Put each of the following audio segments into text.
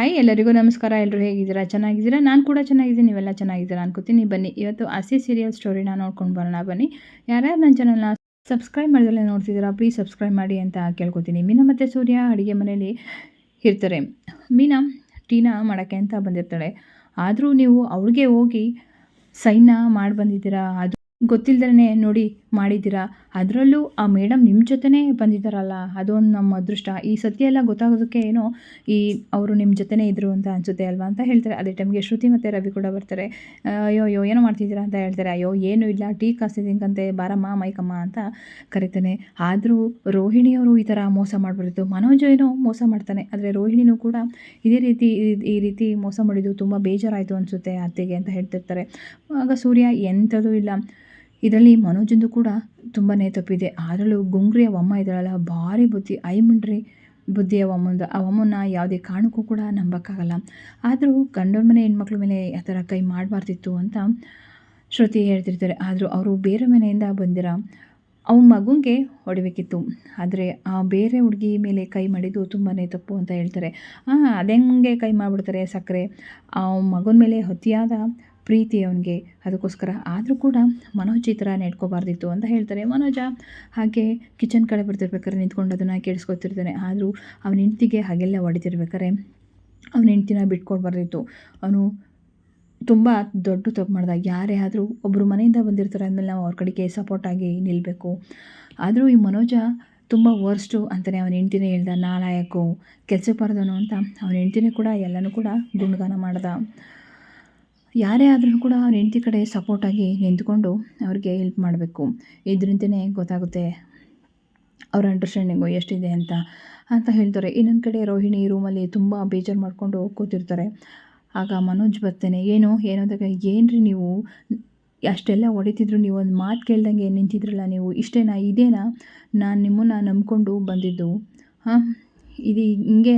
Hi ಎಲ್ಲರಿಗೂ ನಮಸ್ಕಾರ. ಎಲ್ಲರೂ ಹೇಗಿದ್ದೀರಾ? ಚೆನ್ನಾಗಿದ್ದೀರಾ? ನಾನು ಕೂಡ ಚೆನ್ನಾಗಿದ್ದೀನಿ. ನೀವೆಲ್ಲ ಚೆನ್ನಾಗಿದ್ದೀರಾ ಅನ್ಕೋತೀನಿ. ಬನ್ನಿ, ಇವತ್ತು ಹಸಿ ಸೀರಿಯಲ್ ಸ್ಟೋರಿನ ನೋಡ್ಕೊಂಡು ಬರೋಣ. ಬನ್ನಿ, ಯಾರ್ಯಾರು ನನ್ನ ಚಾನಲ್ನ ಸಬ್ಸ್ಕ್ರೈಬ್ ಮಾಡಿದ್ರೆ ನೋಡ್ತಿದ್ದೀರಾ ಪ್ಲೀಸ್ ಸಬ್ಸ್ಕ್ರೈಬ್ ಮಾಡಿ ಅಂತ ಕೇಳ್ಕೊತೀನಿ. ಮೀನಾ ಮತ್ತು ಸೂರ್ಯ ಅಡುಗೆ ಮನೇಲಿ ಇರ್ತಾರೆ. ಮೀನಾ ಟೀನಾ ಮಾಡೋಕ್ಕೆ ಅಂತ ಬಂದಿರ್ತಾಳೆ. ಆದರೂ ನೀವು ಅವ್ಳಿಗೆ ಹೋಗಿ ಸೈನ್ನ ಮಾಡಿ ಬಂದಿದ್ದೀರಾ ಅದು ಗೊತ್ತಿಲ್ಲದೇ ನೋಡಿ ಮಾಡಿದ್ದೀರಾ? ಅದರಲ್ಲೂ ಆ ಮೇಡಮ್ ನಿಮ್ಮ ಜೊತೆನೇ ಬಂದಿದ್ದಾರಲ್ಲ, ಅದೊಂದು ನಮ್ಮ ಅದೃಷ್ಟ. ಈ ಸತ್ಯ ಎಲ್ಲ ಗೊತ್ತಾಗೋದಕ್ಕೆ ಏನೋ ಈ ಅವರು ನಿಮ್ಮ ಜೊತೆನೇ ಇದ್ದರು ಅಂತ ಅನಿಸುತ್ತೆ ಅಲ್ವಾ ಅಂತ ಹೇಳ್ತಾರೆ. ಅದೇ ಟೈಮ್ಗೆ ಶ್ರುತಿ ಮತ್ತು ರವಿ ಕೂಡ ಬರ್ತಾರೆ. ಅಯ್ಯೋ ಅಯ್ಯೋ, ಏನೋ ಮಾಡ್ತಿದ್ದೀರಾ ಅಂತ ಹೇಳ್ತಾರೆ. ಅಯ್ಯೋ, ಏನೂ ಇಲ್ಲ, ಟೀ ಕಾಸಿದಿಂಕಂತೆ ಬಾರಮ್ಮ, ಮೈಕಮ್ಮ ಅಂತ ಕರಿತಾನೆ. ಆದರೂ ರೋಹಿಣಿಯವರು ಈ ಥರ ಮೋಸ ಮಾಡಿಬಿಡ್ತು ಮನೋಜ್ ಏನೋ ಮೋಸ ಮಾಡ್ತಾನೆ. ಆದರೆ ರೋಹಿಣಿನೂ ಕೂಡ ಇದೇ ರೀತಿ, ಈ ರೀತಿ ಮೋಸ ಮಾಡಿದ್ದು ತುಂಬ ಬೇಜಾರಾಯಿತು ಅನಿಸುತ್ತೆ ಅತ್ತೆಗೆ ಅಂತ ಹೇಳ್ತಿರ್ತಾರೆ. ಆಗ ಸೂರ್ಯ ಎಂಥದೂ ಇಲ್ಲ. ಇದರಲ್ಲಿ ಮನೋಜಂದು ಕೂಡ ತುಂಬಾ ತಪ್ಪಿದೆ. ಅದರಲ್ಲೂ ಗುಂಗ್ರಿಯ ಅಮ್ಮ ಇದ್ದಾಳಲ್ಲ, ಭಾರಿ ಬುದ್ಧಿ, ಐಮುಂಡ್ರಿ ಬುದ್ಧಿಯ ಅಮ್ಮಂದು ಆ ಯಾವುದೇ ಕಾರಣಕ್ಕೂ ಕೂಡ ನಂಬೋಕ್ಕಾಗಲ್ಲ. ಆದರೂ ಗಂಡನ ಮನೆ ಹೆಣ್ಮಕ್ಳ ಮೇಲೆ ಆ ಥರ ಕೈ ಮಾಡಬಾರ್ದಿತ್ತು ಅಂತ ಶ್ರುತಿ ಹೇಳ್ತಿರ್ತಾರೆ. ಆದರೂ ಅವರು ಬೇರೆ ಮನೆಯಿಂದ ಬಂದಿರ, ಅವನ ಮಗುಗೆ ಹೊಡಿಬೇಕಿತ್ತು. ಆದರೆ ಆ ಬೇರೆ ಹುಡುಗಿ ಮೇಲೆ ಕೈ ಮಾಡಿದ್ದು ತುಂಬಾ ತಪ್ಪು ಅಂತ ಹೇಳ್ತಾರೆ. ಹಾಂ ಅದೆಂಗೆ ಕೈ ಮಾಡಿಬಿಡ್ತಾರೆ ಸಕ್ಕರೆ. ಆ ಮಗನ ಮೇಲೆ ಅತಿಯಾದ ಪ್ರೀತಿ ಅವನಿಗೆ. ಅದಕ್ಕೋಸ್ಕರ ಆದರೂ ಕೂಡ ಮನೋಜ್ ಈ ಥರ ನೆಡ್ಕೋಬಾರ್ದಿತ್ತು ಅಂತ ಹೇಳ್ತಾರೆ ಮನೋಜ. ಹಾಗೆ ಕಿಚನ್ ಕಡೆ ಬರ್ತಿರ್ಬೇಕಾದ್ರೆ ನಿಂತ್ಕೊಂಡು ಅದನ್ನು ಕೇಳಿಸ್ಕೊತಿರ್ತಾನೆ. ಆದರೂ ಅವನ ಹೆಂಡ್ತಿಗೆ ಹಾಗೆಲ್ಲ ಹೊಡಿತಿರ್ಬೇಕಾರೆ ಅವನ ಹೆಂಡ್ತಿನ ಬಿಟ್ಕೊಡ್ಬಾರ್ದಿತ್ತು. ಅವನು ತುಂಬ ದೊಡ್ಡ ತಪ್ಪು ಮಾಡ್ದ. ಯಾರೇ ಆದರೂ ಒಬ್ಬರು ಮನೆಯಿಂದ ಬಂದಿರ್ತಾರೆ ಅಂದಮೇಲೆ ನಾವು ಅವ್ರ ಕಡೆಗೆ ಸಪೋರ್ಟಾಗಿ ನಿಲ್ಲಬೇಕು ಆದರೂ ಈ ಮನೋಜ ತುಂಬ ವರ್ಸ್ಟು ಅಂತಲೇ ಅವನ ಹೆಂಡ್ತಿನೇ ಹೇಳ್ದ. ನಾಲಾಯಕು ಕೆಲಸ ಬಾರ್ದನು ಅಂತ ಅವನ ಹೆಂಡ್ತಿನೇ ಕೂಡ ಎಲ್ಲನೂ ಕೂಡ ಗುಣಗಾನ ಮಾಡ್ದ. ಯಾರೇ ಆದರೂ ಕೂಡ ಅವ್ರ ಹೆಂಡತಿ ಕಡೆ ಸಪೋರ್ಟಾಗಿ ನಿಂತ್ಕೊಂಡು ಅವ್ರಿಗೆ ಹೆಲ್ಪ್ ಮಾಡಬೇಕು. ಇದರಿಂದನೇ ಗೊತ್ತಾಗುತ್ತೆ ಅವ್ರ ಅಂಡರ್ಸ್ಟ್ಯಾಂಡಿಂಗು ಎಷ್ಟಿದೆ ಅಂತ ಅಂತ ಹೇಳ್ತಾರೆ. ಇನ್ನೊಂದು ಕಡೆ ರೋಹಿಣಿ ರೂಮಲ್ಲಿ ತುಂಬ ಬೇಜಾರು ಮಾಡಿಕೊಂಡು ಕೂತಿರ್ತಾರೆ. ಆಗ ಮನೋಜ್ ಬರ್ತೇನೆ, ಏನು? ಏನಾದಾಗ ಏನು ರೀ ನೀವು? ಅಷ್ಟೆಲ್ಲ ಹೊಡಿತಿದ್ರು, ನೀವು ಒಂದು ಮಾತು ಕೇಳ್ದಂಗೆ ನಿಂತಿದ್ರಲ್ಲ ನೀವು? ಇಷ್ಟೇನಾ? ಇದೇನಾ? ನಾನು ನಿಮ್ಮನ್ನು ನಂಬ್ಕೊಂಡು ಬಂದಿದ್ದು. ಹಾಂ? ಇದು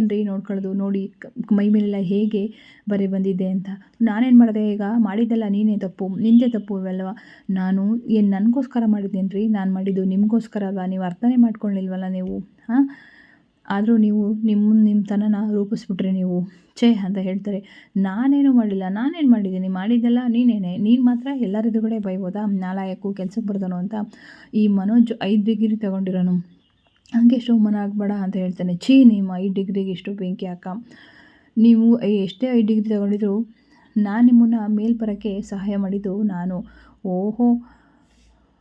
ರೀ ನೋಡ್ಕೊಳ್ಳೋದು? ನೋಡಿ ಮೈ ಮೇಲೆಲ್ಲ ಹೇಗೆ ಬರೆ ಬಂದಿದೆ ಅಂತ. ನಾನೇನು ಮಾಡಿದೆ ಈಗ? ಮಾಡಿದ್ದೆಲ್ಲ ನೀನೇ ತಪ್ಪು. ನಿಂದೇ ತಪ್ಪು ಇವೆಲ್ಲವ ನಾನು ಏನು ನನಗೋಸ್ಕರ ಮಾಡಿದ್ದೇನೆ ರೀ ನಾನು ಮಾಡಿದ್ದು ನಿಮಗೋಸ್ಕರ ಅಲ್ವಾ? ನೀವು ಅರ್ಥನೇ ಮಾಡ್ಕೊಳ್ಳಿಲ್ವಲ್ಲ ನೀವು? ಹಾಂ? ಆದರೂ ನೀವು ನಿಮ್ಮ ನಿಮ್ಮ ತನನ ರೂಪಿಸ್ಬಿಟ್ರಿ ನೀವು. ಛೇ ಅಂತ ಹೇಳ್ತಾರೆ. ನಾನೇನು ಮಾಡಿಲ್ಲ. ನಾನೇನು ಮಾಡಿದ್ದೀನಿ ಮಾಡಿದ್ದೆಲ್ಲ ನೀನೇನೆ. ನೀನು ಮಾತ್ರ ಎಲ್ಲರ ಎದುರುಗಡೆ ಬೈಬೋದಾ? ನಾಲಾಯಕ್ಕೂ ಕೆಲಸಕ್ಕೆ ಬರ್ದನು ಅಂತ ಈ ಮನೋಜ್ ಐದು ಡಿಗ್ರಿ ತೊಗೊಂಡಿರೋನು. ಹಂಗೆ ಶೋಮನ ಆಗಬೇಡ ಅಂತ ಹೇಳ್ತಾನೆ. ಛೀ ನಿಮ್ಮ ಐದು ಡಿಗ್ರಿಗೆ ಇಷ್ಟು ಬೆಂಕಿ ಹಾಕ. ನೀವು ಎಷ್ಟೇ ಐದು ಡಿಗ್ರಿ ತಗೊಂಡಿದ್ರು ನಾನು ನಿಮ್ಮನ್ನು ಮೇಲ್ಪರಕ್ಕೆ ಸಹಾಯ ಮಾಡಿದ್ದು ನಾನು. ಓಹೋ,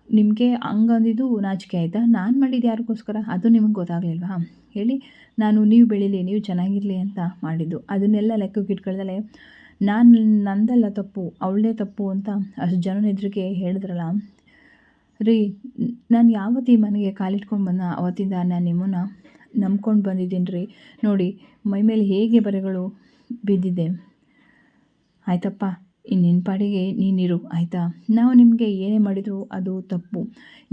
ನಿಮಗೆ ಹಂಗಂದಿದ್ದು ನಾಚಿಕೆ ಆಯಿತಾ? ನಾನು ಮಾಡಿದ್ದು ಯಾರಿಗೋಸ್ಕರ? ಅದು ನಿಮಗೆ ಗೊತ್ತಾಗಲಿಲ್ವಾ? ಹೇಳಿ, ನಾನು ನೀವು ಬೆಳೀಲಿ, ನೀವು ಚೆನ್ನಾಗಿರಲಿ ಅಂತ ಮಾಡಿದ್ದು. ಅದನ್ನೆಲ್ಲ ಲೆಕ್ಕಕ್ಕೆ ಇಟ್ಕೊಳ್ದಲೆ, ನಾನು ನಂದಲ್ಲ ತಪ್ಪು, ಅವಳದೇ ತಪ್ಪು ಅಂತ ಅಷ್ಟು ಜನ ಎದುರಿಗೆ ಹೇಳಿದ್ರಲ್ಲ ರೀ, ನಾನು ಯಾವತ್ತು ಈ ಮನೆಗೆ ಕಾಲಿಟ್ಕೊಂಡು ಬಂದ ಅವತ್ತಿಂದ ನಾನು ನಿಮ್ಮನ್ನು ನಂಬ್ಕೊಂಡು ಬಂದಿದ್ದೀನಿ ರೀ. ನೋಡಿ ಮೈ ಮೇಲೆ ಹೇಗೆ ಬರೆಗಳು ಬಿದ್ದಿದೆ. ಆಯ್ತಪ್ಪ. ಇನ್ನು ನಿನ್ನ ಪಾಡಿಗೆ ನೀನಿರು, ಆಯಿತಾ? ನಾವು ನಿಮಗೆ ಏನೇ ಮಾಡಿದರೂ ಅದು ತಪ್ಪು.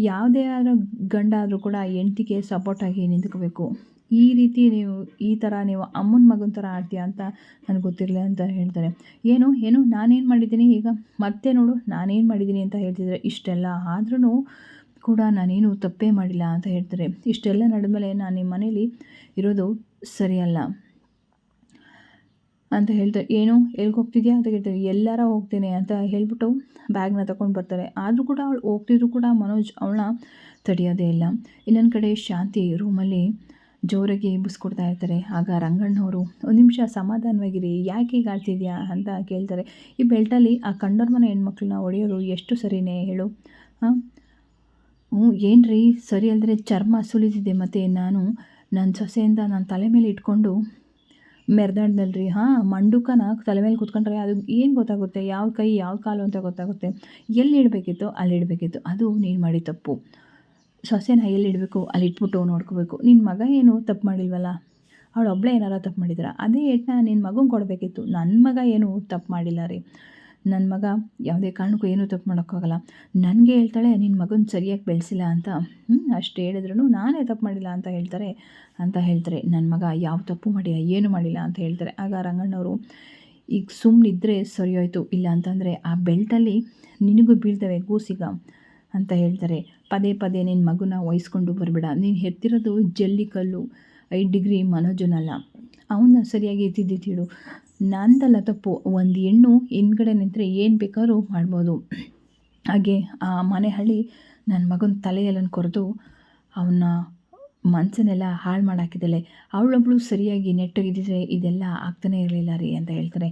ಯಾವುದೇ ಆದ ಗಂಡ ಆದರೂ ಕೂಡ ಹೆಂಡ್ತಿಗೆ ಸಪೋರ್ಟಾಗಿ ನಿಂತ್ಕೋಬೇಕು. ಈ ರೀತಿ ನೀವು, ಈ ಥರ ನೀವು ಅಮ್ಮನ ಮಗನ ಥರ ಆಡ್ತೀಯ ಅಂತ ನನಗೆ ಗೊತ್ತಿರಲಿಲ್ಲ ಅಂತ ಹೇಳ್ತಾರೆ. ಏನು ಏನು? ನಾನೇನು ಮಾಡಿದ್ದೀನಿ ಈಗ? ಮತ್ತೆ ನೋಡು, ನಾನೇನು ಮಾಡಿದ್ದೀನಿ ಅಂತ ಹೇಳ್ತಿದ್ದಾರೆ ಇಷ್ಟೆಲ್ಲ ಆದ್ರೂ ಕೂಡ ನಾನೇನು ತಪ್ಪೇ ಮಾಡಿಲ್ಲ ಅಂತ ಹೇಳ್ತಾರೆ. ಇಷ್ಟೆಲ್ಲ ನಡೆದ ಮೇಲೆ ನಾನು ನಿಮ್ಮ ಮನೇಲಿ ಇರೋದು ಸರಿಯಲ್ಲ. ಅಂತ ಹೇಳ್ತಾರೆ. ಏನು? ಎಲ್ಲಿಗೆ ಹೋಗ್ತಿದ್ಯಾ? ಅಂತ ಕೇಳ್ತಾರೆ. ಎಲ್ಲಾರ ಹೋಗ್ತೇನೆ ಅಂತ ಹೇಳ್ಬಿಟ್ಟು ಬ್ಯಾಗ್ನ ತಗೊಂಡು ಬರ್ತಾರೆ. ಆದರೂ ಕೂಡ ಅವಳು ಹೋಗ್ತಿದ್ರು ಕೂಡ ಮನೋಜ್ ಅವಳನ್ನ ತಡೆಯೋದೇ ಇಲ್ಲ. ಇನ್ನೊಂದು ಕಡೆ ಶಾಂತಿ ರೂಮಲ್ಲಿ ಜೋರಾಗಿ ಬಿಸ್ಕೊಡ್ತಾ ಇರ್ತಾರೆ. ಆಗ ರಂಗಣ್ಣವರು, ಒಂದು ನಿಮಿಷ ಸಮಾಧಾನವಾಗಿರಿ. ಯಾಕೆ ಈಗ ಆಡ್ತಿದ್ಯಾ? ಅಂತ ಕೇಳ್ತಾರೆ. ಈ ಬೆಲ್ಟಲ್ಲಿ ಆ ಕಂಡೋರ್ ಮನೆ ಹೆಣ್ಮಕ್ಳನ್ನ ಹೊಡೆಯೋರು ಎಷ್ಟು ಸರಿನೇ ಹೇಳು? ಹಾಂ? ಹ್ಞೂ, ಏನ್ರಿ? ಸರಿ ಅಲ್ಲದ್ರೆ ಚರ್ಮ ಸುಲಿದಿದೆ ಮತ್ತು ನಾನು ನನ್ನ ಸೊಸೆಯಿಂದ ನನ್ನ ತಲೆ ಮೇಲೆ ಇಟ್ಕೊಂಡು ಮೆರೆದಾಡ್ದಲ್ರಿ ಹಾಂ, ಮಂಡುಕನ ತಲೆ ಮೇಲೆ ಕೂತ್ಕೊಂಡ್ರೆ ಅದು ಏನು ಗೊತ್ತಾಗುತ್ತೆ? ಯಾವ ಕೈ, ಯಾವ ಕಾಲು ಅಂತ ಗೊತ್ತಾಗುತ್ತೆ. ಎಲ್ಲಿ ಇಡಬೇಕಿತ್ತು? ಅಲ್ಲಿ ಇಡಬೇಕಿತ್ತು. ಅದು ನೀನು ಮಾಡಿ ತಪ್ಪು. ಸೊಸೆನ ಎಲ್ಲಿ ಇಡಬೇಕು? ಅಲ್ಲಿ ಇಟ್ಬಿಟ್ಟು ನೋಡ್ಕೋಬೇಕು. ನಿನ್ನ ಮಗ ಏನು ತಪ್ಪು ಮಾಡಿಲ್ವಲ್ಲ? ಅವಳು ಏನಾರ ತಪ್ಪು ಮಾಡಿದ್ರ? ಅದೇ ಏಟನ್ನ ನಿನ್ನ ಮಗಂಗೆ ಕೊಡಬೇಕಿತ್ತು. ನನ್ನ ಮಗ ಏನು ತಪ್ಪು ಮಾಡಿಲ್ಲ ರೀ. ನನ್ನ ಮಗ ಯಾವುದೇ ಕಾರಣಕ್ಕೂ ಏನೂ ತಪ್ಪು ಮಾಡೋಕ್ಕಾಗಲ್ಲ. ನನಗೆ ಹೇಳ್ತಾಳೆ ನಿನ್ನ ಮಗನ ಸರಿಯಾಗಿ ಬೆಳೆಸಿಲ್ಲ ಅಂತ. ಅಷ್ಟು ಹೇಳಿದ್ರು ನಾನೇ ತಪ್ಪು ಮಾಡಿಲ್ಲ ಅಂತ ಹೇಳ್ತಾರೆ ಅಂತ ಹೇಳ್ತಾರೆ. ನನ್ನ ಮಗ, ಯಾವ ತಪ್ಪು ಮಾಡಿಲ್ಲ, ಏನು ಮಾಡಿಲ್ಲ? ಅಂತ ಹೇಳ್ತಾರೆ. ಆಗ ರಂಗಣ್ಣವರು, ಈಗ ಸುಮ್ಮನಿದ್ರೆ ಸರಿ ಹೋಯಿತು ಇಲ್ಲ ಅಂತಂದರೆ ಆ ಬೆಲ್ಟಲ್ಲಿ ನಿನಗೂ ಬೀಳ್ತವೆ ಗೂಸಿಗ, ಅಂತ ಹೇಳ್ತಾರೆ. ಪದೇ ಪದೇ ನಿನ್ನ ಮಗುನ ವಹಿಸ್ಕೊಂಡು ಬರಬೇಡ. ನೀನು ಹೆತ್ತಿರೋದು ಜಲ್ಲಿ ಕಲ್ಲು, ಐದು ಡಿಗ್ರಿ ಮನೋಜನಲ್ಲ. ಅವನ್ನ ಸರಿಯಾಗಿ ಎತ್ತಿದ್ದಿಟ್ಟಿಡು ನಂದಲ್ಲ ತಪ್ಪು. ಒಂದು ಹೆಣ್ಣು ಹಿಂದ್ಗಡೆ ನಿಂತರೆ ಏನು ಬೇಕಾದ್ರೂ ಮಾಡ್ಬೋದು. ಹಾಗೆ ಆ ಮನೆ ಹಳ್ಳಿ ನನ್ನ ಮಗನ ತಲೆಯಲ್ಲನ್ನು ಕೊರೆದು ಅವನ್ನ ಮನಸ್ಸನ್ನೆಲ್ಲ ಹಾಳು ಮಾಡಾಕಿದ್ದಾಳೆ. ಅವಳೊಬ್ಳು ಸರಿಯಾಗಿ ನೆಟ್ಟಗಿದ್ದಿದ್ರೆ ಇದೆಲ್ಲ ಆಗ್ತಾನೇ ಇರಲಿಲ್ಲ ರೀ ಅಂತ ಹೇಳ್ತಾರೆ.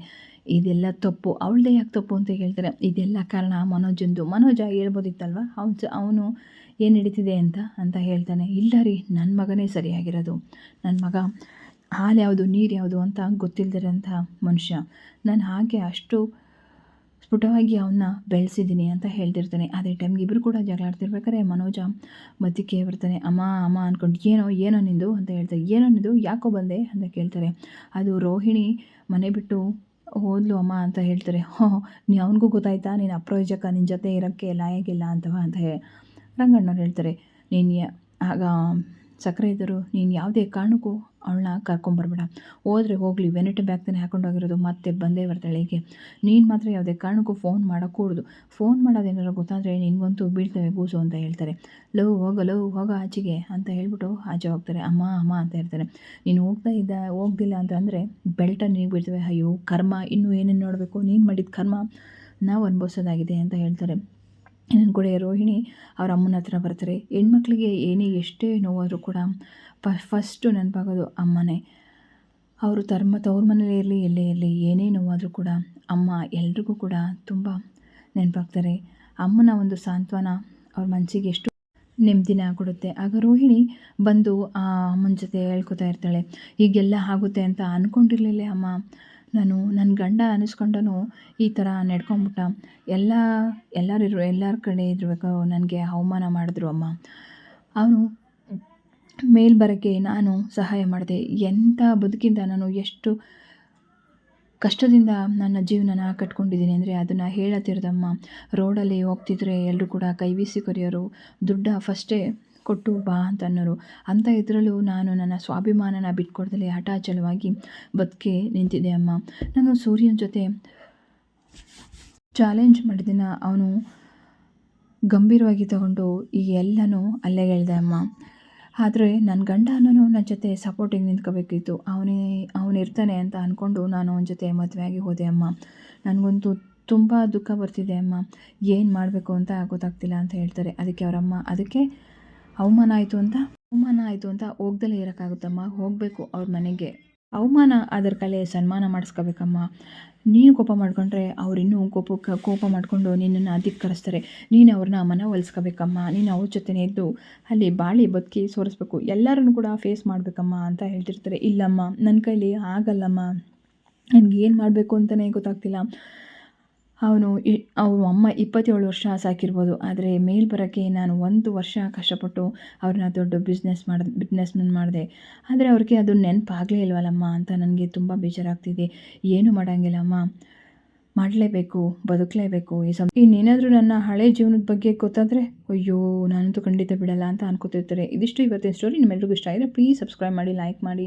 ಇದೆಲ್ಲ ತಪ್ಪು, ಅವಳದೇ ಯಾಕೆ ತಪ್ಪು ಅಂತ ಹೇಳ್ತಾರೆ. ಇದೆಲ್ಲ ಕಾರಣ ಮನೋಜಂದು. ಮನೋಜ ಹೇಳ್ಬೋದಿತ್ತಲ್ವ? ಅವನು ಅವನು ಏನು ನಡೀತಿದೆ ಅಂತ ಅಂತ ಹೇಳ್ತಾನೆ. ಇಲ್ಲ ರೀ ನನ್ನ ಮಗನೇ ಸರಿಯಾಗಿರೋದು. ನನ್ನ ಮಗ ಹಾಲು ಯಾವುದು, ನೀರು ಯಾವುದು ಅಂತ ಗೊತ್ತಿಲ್ಲದಿರೋಂಥ ಮನುಷ್ಯ. ನಾನು ಹಾಗೆ ಅಷ್ಟು ಸ್ಫುಟವಾಗಿ ಅವನ್ನ ಬೆಳೆಸಿದ್ದೀನಿ ಅಂತ ಹೇಳ್ತಿರ್ತಾನೆ. ಅದೇ ಟೈಮ್ಗೆ ಇಬ್ಬರು ಕೂಡ ಜಗಳ ಆಡ್ತಿರ್ಬೇಕಾದ್ರೆ ಮನೋಜ ಮಧ್ಯಕ್ಕೆ ಬರ್ತಾನೆ, ಅಮ್ಮ ಅಮ್ಮ ಅಂದ್ಕೊಂಡು ಏನೋ ಏನೋ ನಿಂದು? ಅಂತ ಹೇಳ್ತಾರೆ. ಏನೋ ನಿಂದು? ಯಾಕೋ ಬಂದೆ? ಅಂತ ಕೇಳ್ತಾರೆ. ಅದು ರೋಹಿಣಿ ಮನೆ ಬಿಟ್ಟು ಹೋದ್ಲು ಅಮ್ಮ ಅಂತ ಹೇಳ್ತಾರೆ. ಹೋ, ನೀ ಅವನಿಗೂ ಗೊತ್ತಾಯ್ತಾ? ನೀನು ಅಪ್ರಯೋಜಕ ನಿನ್ನ ಜೊತೆ ಇರೋಕ್ಕೆ ಲಾಯಾಗಿಲ್ಲ ಅಂತವಾ? ಅಂತ ಹೇಳಿ ರಂಗಣ್ಣವ್ರು ಹೇಳ್ತಾರೆ. ನೀನು ಆಗ ಸಕ್ಕರೆ ಇದ್ದರು ನೀನು ಯಾವುದೇ ಕಾರಣಕ್ಕೂ ಅವಳನ್ನ ಕರ್ಕೊಂಬರ್ಬೇಡ ಹೋದರೆ ಹೋಗಲಿ ವೆನಿಟಿ ಬ್ಯಾಗ್ ತಾನೇ ಹಾಕೊಂಡೋಗಿರೋದು ಮತ್ತೆ ಬಂದೇ ಬರ್ತಾಳೆ ಹೀಗೆ? ನೀನು ಮಾತ್ರ ಯಾವುದೇ ಕಾರಣಕ್ಕೂ ಫೋನ್ ಮಾಡೋಕ್ಕೂಡ್ದು ಫೋನ್ ಮಾಡೋದೇನಾರು ಗೊತ್ತಾದರೆ ನಿನಗಂತೂ ಬೀಳ್ತವೆ ಗೂಸು ಅಂತ ಹೇಳ್ತಾರೆ. ಲವ್ ಹೋಗ ಲವ್ ಹೋಗ ಆಚೆಗೆ ಅಂತ ಹೇಳ್ಬಿಟ್ಟು ಆಚೆ ಹೋಗ್ತಾರೆ. ಅಮ್ಮ ಅಮ್ಮ ಅಂತ ಹೇಳ್ತಾರೆ. ನೀನು ಹೋಗ್ತಾ ಇದ್ದ, ಹೋಗ್ದಿಲ್ಲ ಅಂತ ಅಂದರೆ ಬೆಲ್ಟ ನಿನಗೆ ಬೀಳ್ತವೆ. ಅಯ್ಯೋ, ಕರ್ಮ, ಇನ್ನೂ ಏನೇನು ನೋಡಬೇಕು? ನೀನು ಮಾಡಿದ ಕರ್ಮ ನಾವು ಅನುಭವಿಸೋದಾಗಿದೆ ಅಂತ ಹೇಳ್ತಾರೆ. ಇನ್ನೊಂದು ಕೂಡ ರೋಹಿಣಿ ಅವ್ರ ಅಮ್ಮನ ಹತ್ರ ಬರ್ತಾರೆ. ಹೆಣ್ಮಕ್ಳಿಗೆ ಏನೇ ಎಷ್ಟೇ ನೋವಾದರೂ ಕೂಡ ಫಸ್ಟು ನೆನಪಾಗೋದು ಅಮ್ಮನೇ. ಅವರು ತರ್ಮ, ತವ್ರ ಮನೇಲೇ ಇರಲಿ, ಎಲ್ಲೇ ಇರಲಿ, ಏನೇ ನೋವಾದರೂ ಕೂಡ ಅಮ್ಮ ಎಲ್ರಿಗೂ ಕೂಡ ತುಂಬ ನೆನಪಾಗ್ತಾರೆ. ಅಮ್ಮನ ಒಂದು ಸಾಂತ್ವನ ಅವ್ರ ಮನಸ್ಸಿಗೆ ಎಷ್ಟು ನೆಮ್ಮದಿನ ಕೊಡುತ್ತೆ. ಆಗ ರೋಹಿಣಿ ಬಂದು ಅಮ್ಮನ ಜೊತೆ ಹೇಳ್ಕೊತಾ ಇರ್ತಾಳೆ. ಹೀಗೆಲ್ಲ ಆಗುತ್ತೆ ಅಂತ ಅಂದ್ಕೊಂಡಿರ್ಲಿಲ್ಲ ಅಮ್ಮ. ನಾನು ನನ್ನ ಗಂಡ ಅನಿಸ್ಕೊಂಡನು ಈ ಥರ ನಡ್ಕೊಂಬಿಟ್ಟ. ಎಲ್ಲ, ಎಲ್ಲರೂ ಎಲ್ಲರ ಕಡೆ ಇರಬೇಕು ನನಗೆ ಅವಮಾನ ಮಾಡಿದ್ರು ಅಮ್ಮ. ಅವನು ಮೇಲ್ ಬರೋಕ್ಕೆ ನಾನು ಸಹಾಯ ಮಾಡಿದೆ. ಎಂಥ ಬದುಕಿಂದ ನಾನು ಎಷ್ಟು ಕಷ್ಟದಿಂದ ನನ್ನ ಜೀವನನ ಕಟ್ಕೊಂಡಿದ್ದೀನಿ ಅಂದರೆ ಅದನ್ನು ಹೇಳತ್ತಿರೋದಮ್ಮ. ರೋಡಲ್ಲಿ ಹೋಗ್ತಿದ್ರೆ ಎಲ್ಲರೂ ಕೂಡ ಕೈ ಬೀಸಿ ಕರೆಯೋರು. ದುಡ್ಡ ಫಸ್ಟೇ ಕೊಟ್ಟು ಬಾ ಅಂತ ಅನ್ನೋರು. ಅಂಥ ಇದರಲ್ಲೂ ನಾನು ನನ್ನ ಸ್ವಾಭಿಮಾನನ ಬಿಟ್ಕೊಡ್ದಲೇ ಹಠಾಚಲವಾಗಿ ಬದುಕಿ ನಿಂತಿದೆ ಅಮ್ಮ. ನಾನು ಸೂರ್ಯನ ಜೊತೆ ಚಾಲೆಂಜ್ ಮಾಡಿದಿನ ಅವನು ಗಂಭೀರವಾಗಿ ತಗೊಂಡು ಈ ಎಲ್ಲನೂ ಅಲ್ಲೇ ಹೇಳಿದೆ ಅಮ್ಮ. ಆದರೆ ನನ್ನ ಗಂಡ ಅನ್ನೋನು ನನ್ನ ಜೊತೆ ಸಪೋರ್ಟಿಗೆ ನಿಂತ್ಕೋಬೇಕಿತ್ತು. ಅವನೇ ಅವನಿರ್ತಾನೆ ಅಂತ ಅಂದ್ಕೊಂಡು ನಾನು ಅವನ ಜೊತೆ ಮದುವೆಯಾಗಿ ಹೋದೆ ಅಮ್ಮ. ನನಗಂತೂ ತುಂಬ ದುಃಖ ಬರ್ತಿದೆ ಅಮ್ಮ. ಏನು ಮಾಡಬೇಕು ಅಂತ ಗೊತ್ತಾಗ್ತಿಲ್ಲ ಅಂತ ಹೇಳ್ತಾರೆ. ಅದಕ್ಕೆ ಅವರಮ್ಮ, ಅದಕ್ಕೆ ಅವಮಾನ ಆಯಿತು ಅಂತ? ಅವಮಾನ ಆಯಿತು ಅಂತ ಹೋಗ್ದಲೇ ಇರೋಕ್ಕಾಗುತ್ತಮ್ಮ. ಹೋಗಬೇಕು ಅವ್ರ ಮನೆಗೆ. ಅವಮಾನ ಅದರ ಕಲೆ ಸನ್ಮಾನ ಮಾಡಿಸ್ಕೋಬೇಕಮ್ಮ. ನೀನು ಕೋಪ ಮಾಡ್ಕೊಂಡ್ರೆ ಇನ್ನೂ ಕೋಪ ಕೋಪ ಮಾಡಿಕೊಂಡು ನಿನ್ನನ್ನು ಅಧಿಕರಿಸ್ತಾರೆ ನೀನು ಅವ್ರನ್ನ ಮನವೊಲಿಸ್ಕೋಬೇಕಮ್ಮ. ನೀನು ಅವ್ರ ಜೊತೆನೇ ಇದ್ದು ಅಲ್ಲಿ ಬಾಳಿ ಬದುಕಿ ಸೋರಿಸ್ಬೇಕು. ಎಲ್ಲರನ್ನು ಕೂಡ ಫೇಸ್ ಮಾಡಬೇಕಮ್ಮ ಅಂತ ಹೇಳ್ತಿರ್ತಾರೆ. ಇಲ್ಲಮ್ಮ ನನ್ನ ಕೈಲಿ ಆಗಲ್ಲಮ್ಮ. ನನಗೇನು ಮಾಡಬೇಕು ಅಂತಲೇ ಗೊತ್ತಾಗ್ತಿಲ್ಲ. ಅವನು ಅವ್ರ ಅಮ್ಮ ಇಪ್ಪತ್ತೇಳು ವರ್ಷ ಸಾಕಿರ್ಬೋದು, ಆದರೆ ಮೇಲ್ ಬರೋಕ್ಕೆ ನಾನು ಒಂದು ವರ್ಷ ಕಷ್ಟಪಟ್ಟು ಅವ್ರನ್ನ ದೊಡ್ಡ ಬಿಸ್ನೆಸ್ ಮಾಡಿದೆ ಬಿಸ್ನೆಸ್ಮನ್ ಮಾಡಿದೆ. ಆದರೆ ಅವ್ರಿಗೆ ಅದು ನೆನಪಾಗಲೇ ಇಲ್ವಲ್ಲಮ್ಮ ಅಂತ ನನಗೆ ತುಂಬ ಬೇಜಾರಾಗ್ತಿದೆ. ಏನು ಮಾಡೋಂಗಿಲ್ಲಮ್ಮ? ಮಾಡಲೇಬೇಕು, ಬದುಕಲೇಬೇಕು. ಈ ಸಮ, ಇನ್ನೇನಾದರೂ ನನ್ನ ಹಳೆ ಜೀವನದ ಬಗ್ಗೆ ಗೊತ್ತಾದರೆ, ಅಯ್ಯೋ, ನಾನಂತೂ ಖಂಡಿತ ಬಿಡಲ್ಲ ಅಂತ ಅನ್ಕೋತಿರ್ತಾರೆ. ಇದಿಷ್ಟು ಇವತ್ತಿನ ಸ್ಟೋರಿ ನಿಮ್ಮೆಲ್ರಿಗೂ ಇಷ್ಟ ಆಗಿದೆ ಪ್ಲೀಸ್ ಸಬ್ಸ್ಕ್ರೈಬ್ ಮಾಡಿ ಲೈಕ್ ಮಾಡಿ.